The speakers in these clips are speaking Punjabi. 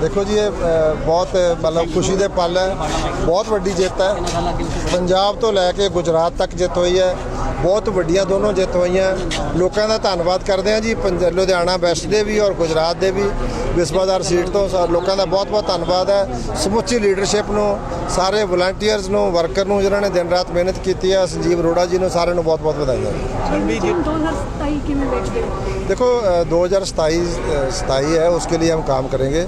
ਦੇਖੋ ਜੀ, ਇਹ ਬਹੁਤ, ਮਤਲਬ ਖੁਸ਼ੀ ਦੇ ਪਲ ਹੈ। ਬਹੁਤ ਵੱਡੀ ਜਿੱਤ ਹੈ। ਪੰਜਾਬ ਤੋਂ ਲੈ ਕੇ ਗੁਜਰਾਤ ਤੱਕ ਜਿੱਤ ਹੋਈ ਹੈ। ਬਹੁਤ ਵੱਡੀਆਂ ਦੋਨੋਂ ਜਿੱਤ ਹੋਈਆਂ ਲੋਕਾਂ ਦਾ ਧੰਨਵਾਦ ਕਰਦੇ ਹਾਂ ਜੀ ਪੰਜ ਲੁਧਿਆਣਾ ਵੈਸਟ ਦੇ ਵੀ ਔਰ ਗੁਜਰਾਤ ਦੇ ਵੀ ਵਿਸਵਾਦਾਰ ਸੀਟ ਤੋਂ ਸਾ- ਲੋਕਾਂ ਦਾ ਬਹੁਤ ਬਹੁਤ ਧੰਨਵਾਦ ਹੈ ਸਮੁੱਚੀ ਲੀਡਰਸ਼ਿਪ ਨੂੰ ਸਾਰੇ ਵਲੰਟੀਅਰਸ ਨੂੰ ਵਰਕਰ ਨੂੰ ਜਿਨ੍ਹਾਂ ਨੇ ਦਿਨ ਰਾਤ ਮਿਹਨਤ ਕੀਤੀ ਹੈ ਸੰਜੀਵ ਅਰੋੜਾ ਜੀ ਨੂੰ ਸਾਰਿਆਂ ਨੂੰ ਬਹੁਤ ਬਹੁਤ ਵਧਾਈਆਂ 2027 ਕਿਵੇਂ ਵੇਖਦੇ ਹੋ देखो अ, 2027 अ, 27 है उसके लिए हम काम करेंगे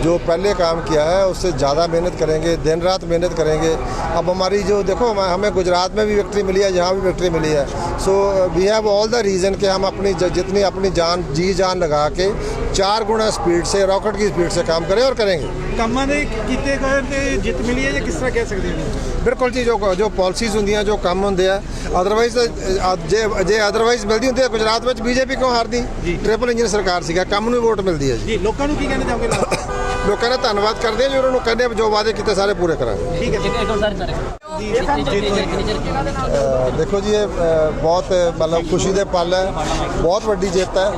जो पहले काम किया है उससे ज़्यादा मेहनत करेंगे दिन रात मेहनत करेंगे अब हमारी जो देखो हम- हमें गुजरात में भी विक्ट्री मिली है यहाँ भी विक्ट्री मिली है So we have all the reason कि हम अपनी ज- जितनी अपनी जान जी जान लगा के चार गुना स्पीड से रॉकेट की स्पीड से काम करें और करेंगे ਕੰਮਾਂ ਦੇ ਕੀਤੇ ਗਏ ਤੇ ਜਿੱਤ ਮਿਲੀ ਹੈ ਜਾਂ ਕਿਸ ਤਰ੍ਹਾਂ ਕਹਿ ਸਕਦੇ ਹੋ ਬਿਲਕੁਲ ਜੀ ਜੋ ਜੋ ਪਾਲਿਸੀਜ਼ ਹੁੰਦੀਆਂ ਜੋ ਕੰਮ ਹੁੰਦੇ ਆ ਅਦਰਵਾਈਜ਼ ਜੇ ਜੇ ਅਦਰਵਾਈਜ਼ ਮਿਲਦੀ ਹੁੰਦੀ ਹੈ ਗੁਜਰਾਤ ਵਿੱਚ ਬੀਜੇਪੀ ਕਿਉਂ ਹਾਰਦੀ ਜੀ। ਟ੍ਰਿਪਲ ਇੰਜਨ ਸਰਕਾਰ ਸੀਗਾ ਕੰਮ ਨੂੰ ਹੀ ਵੋਟ ਮਿਲਦੀ ਹੈ ਜੀ ਜੀ ਲੋਕਾਂ ਨੂੰ ਕੀ ਕਹਿਣਾ ਚਾਹੋਗੇ ਲਾਸਟ ਲੋਕਾਂ ਦਾ ਧੰਨਵਾਦ ਕਰਦੇ ਆ ਜੀ ਉਹਨਾਂ ਨੂੰ ਕਹਿੰਦੇ ਆ ਵੀ ਜੋ ਵਾਅਦੇ ਕੀਤੇ ਸਾਰੇ ਪੂਰੇ ਕਰਾਂਗੇ ਠੀਕ ਹੈ ਜੀ ਅ, ਦੇਖੋ ਜੀ। ਇਹ ਬਹੁਤ ਮਤਲਬ ਖੁਸ਼ੀ ਦੇ ਪਲ ਹੈ। ਬਹੁਤ ਵੱਡੀ ਜਿੱਤ ਹੈ।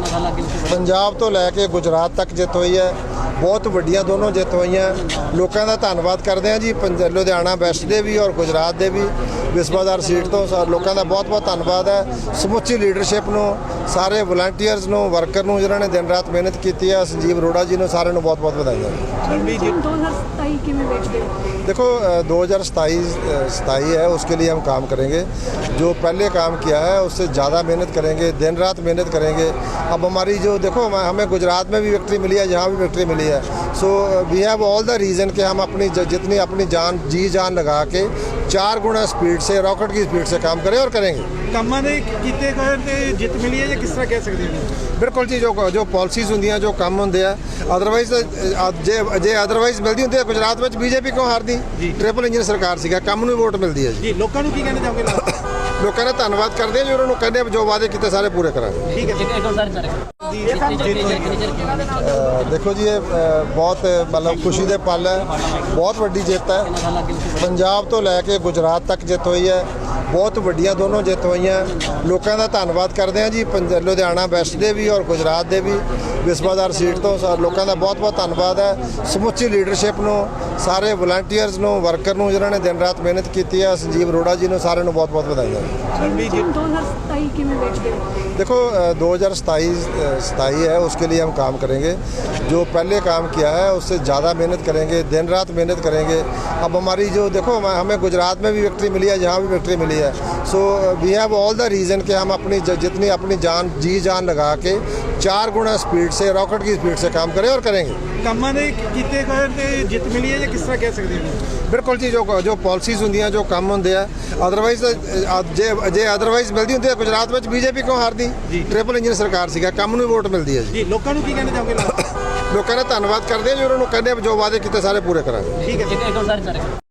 ਪੰਜਾਬ ਤੋਂ ਲੈ ਕੇ ਗੁਜਰਾਤ ਤੱਕ ਜਿੱਤ ਹੋਈ ਹੈ। ਬਹੁਤ ਵੱਡੀਆਂ ਦੋਨੋਂ ਜਿੱਤ ਹੋਈਆਂ ਲੋਕਾਂ ਦਾ ਧੰਨਵਾਦ ਕਰਦੇ ਹਾਂ ਜੀ ਪੰਜ ਲੁਧਿਆਣਾ ਵੈਸਟ ਦੇ ਵੀ ਔਰ ਗੁਜਰਾਤ ਦੇ ਵੀ ਵਿਸਵਾਦਾਰ ਸੀਟ ਤੋਂ ਸਾ- ਲੋਕਾਂ ਦਾ ਬਹੁਤ ਬਹੁਤ ਧੰਨਵਾਦ ਹੈ ਸਮੁੱਚੀ ਲੀਡਰਸ਼ਿਪ ਨੂੰ ਸਾਰੇ ਵਲੰਟੀਅਰਸ ਨੂੰ ਵਰਕਰ ਨੂੰ ਜਿਨ੍ਹਾਂ ਨੇ ਦਿਨ ਰਾਤ ਮਿਹਨਤ ਕੀਤੀ ਹੈ ਸੰਜੀਵ ਅਰੋੜਾ ਜੀ ਨੂੰ ਸਾਰਿਆਂ ਨੂੰ ਬਹੁਤ ਬਹੁਤ ਵਧਾਈਆਂ 2027 ਕਿਵੇਂ ਵੇਖਦੇ ਹੋ देखो अ, 2027 अ, 27 है उसके लिए हम काम करेंगे जो पहले काम किया है उससे ज़्यादा मेहनत करेंगे दिन रात मेहनत करेंगे अब हमारी जो देखो हम- हमें गुजरात में भी विक्ट्री मिली है यहाँ भी विक्ट्री मिली है so we have all the reason कि हम अपनी ज- जितनी अपनी जान जी जान लगा के चार गुना स्पीड से रॉकेट की स्पीड से काम करें और करेंगे ਕੰਮਾਂ ਦੇ ਕੀਤੇ ਗਏ ਤੇ ਜਿੱਤ ਮਿਲੀ ਹੈ ਜਾਂ ਕਿਸ ਤਰ੍ਹਾਂ ਕਹਿ ਸਕਦੇ ਹੋ ਬਿਲਕੁਲ ਜੀ ਜੋ ਜੋ ਪਾਲਿਸੀਜ਼ ਹੁੰਦੀਆਂ ਜੋ ਕੰਮ ਹੁੰਦੇ ਆ ਅਦਰਵਾਈਜ਼ ਜੇ ਜੇ ਅਦਰਵਾਈਜ਼ ਮਿਲਦੀ ਹੁੰਦੀ ਹੈ ਗੁਜਰਾਤ ਵਿੱਚ ਬੀਜੇਪੀ ਕਿਉਂ ਹਾਰਦੀ ਜੀ। ਟ੍ਰਿਪਲ ਇੰਜਨ ਸਰਕਾਰ ਸੀਗਾ ਕੰਮ ਨੂੰ ਹੀ ਵੋਟ ਮਿਲਦੀ ਹੈ ਜੀ ਜੀ ਲੋਕਾਂ ਨੂੰ ਕੀ ਕਹਿਣਾ ਚਾਹੋਗੇ ਲਾਸਟ ਲੋਕਾਂ ਦਾ ਧੰਨਵਾਦ ਕਰਦੇ ਹਾਂ ਜੀ ਉਹਨਾਂ ਨੂੰ ਕਹਿੰਦੇ ਆ ਵੀ ਜੋ ਵਾਅਦੇ ਕੀਤੇ ਸਾਰੇ ਪੂਰੇ ਕਰਾਂਗੇ ਠੀਕ ਹੈ ਅ, ਦੇਖੋ ਜੀ, ਇਹ ਬਹੁਤ, ਮਤਲਬ ਖੁਸ਼ੀ ਦੇ ਪਲ ਹੈ। ਬਹੁਤ ਵੱਡੀ ਜਿੱਤ ਹੈ। ਪੰਜਾਬ ਤੋਂ ਲੈ ਕੇ ਗੁਜਰਾਤ ਤੱਕ ਜਿੱਤ ਹੋਈ ਹੈ। ਬਹੁਤ ਵੱਡੀਆਂ ਦੋਨੋਂ ਜਿੱਤ ਹੋਈਆਂ ਲੋਕਾਂ ਦਾ ਧੰਨਵਾਦ ਕਰਦੇ ਹਾਂ ਜੀ ਪੰਜ ਲੁਧਿਆਣਾ ਵੈਸਟ ਦੇ ਵੀ ਔਰ ਗੁਜਰਾਤ ਦੇ ਵੀ ਵਿਸਵਾਦਾਰ ਸੀਟ ਤੋਂ ਸਾ- ਲੋਕਾਂ ਦਾ ਬਹੁਤ ਬਹੁਤ ਧੰਨਵਾਦ ਹੈ ਸਮੁੱਚੀ ਲੀਡਰਸ਼ਿਪ ਨੂੰ ਸਾਰੇ ਵਲੰਟੀਅਰਸ ਨੂੰ ਵਰਕਰ ਨੂੰ ਜਿਨ੍ਹਾਂ ਨੇ ਦਿਨ ਰਾਤ ਮਿਹਨਤ ਕੀਤੀ ਹੈ ਸੰਜੀਵ ਅਰੋੜਾ ਜੀ ਨੂੰ ਸਾਰਿਆਂ ਨੂੰ ਬਹੁਤ ਬਹੁਤ ਵਧਾਈਆਂ 2027 ਕਿਵੇਂ ਵੇਖਦੇ ਹੋ देखो अ, 2027 अ, 27 है उसके लिए हम काम करेंगे जो पहले काम किया है उससे ज़्यादा मेहनत करेंगे दिन रात मेहनत करेंगे अब हमारी जो देखो हम- हमें गुजरात में भी विक्ट्री मिली है यहाँ भी विक्ट्री मिली है So we have all the reason कि हम अपनी ज- जितनी अपनी जान जी जान लगा के चार गुना स्पीड से रॉकेट की स्पीड से काम करें और करेंगे ਕੰਮਾਂ ਦੇ ਕੀਤੇ ਗਏ ਤੇ ਜਿੱਤ ਮਿਲੀ ਹੈ ਜਾਂ ਕਿਸ ਤਰ੍ਹਾਂ ਕਹਿ ਸਕਦੇ ਹੋ ਬਿਲਕੁਲ ਜੀ ਜੋ ਜੋ ਪਾਲਿਸੀਜ਼ ਹੁੰਦੀਆਂ ਜੋ ਕੰਮ ਹੁੰਦੇ ਆ ਅਦਰਵਾਈਜ਼ ਜੇ ਜੇ ਅਦਰਵਾਈਜ਼ ਮਿਲਦੀ ਹੁੰਦੀ ਹੈ ਗੁਜਰਾਤ ਵਿੱਚ ਬੀਜੇਪੀ ਕਿਉਂ ਹਾਰਦੀ ਜੀ। ਟ੍ਰਿਪਲ ਇੰਜਨ ਸਰਕਾਰ ਸੀਗਾ ਕੰਮ ਨੂੰ ਹੀ ਵੋਟ ਮਿਲਦੀ ਹੈ ਜੀ ਜੀ ਲੋਕਾਂ ਨੂੰ ਕੀ ਕਹਿਣਾ ਚਾਹੋਗੇ ਲਾਸਟ ਲੋਕਾਂ ਦਾ ਧੰਨਵਾਦ ਕਰਦੇ ਹਾਂ ਜੀ ਉਹਨਾਂ ਨੂੰ ਕਹਿੰਦੇ ਆ ਵੀ ਜੋ ਵਾਅਦੇ ਕੀਤੇ ਸਾਰੇ ਪੂਰੇ ਕਰਾਂਗੇ ਠੀਕ ਹੈ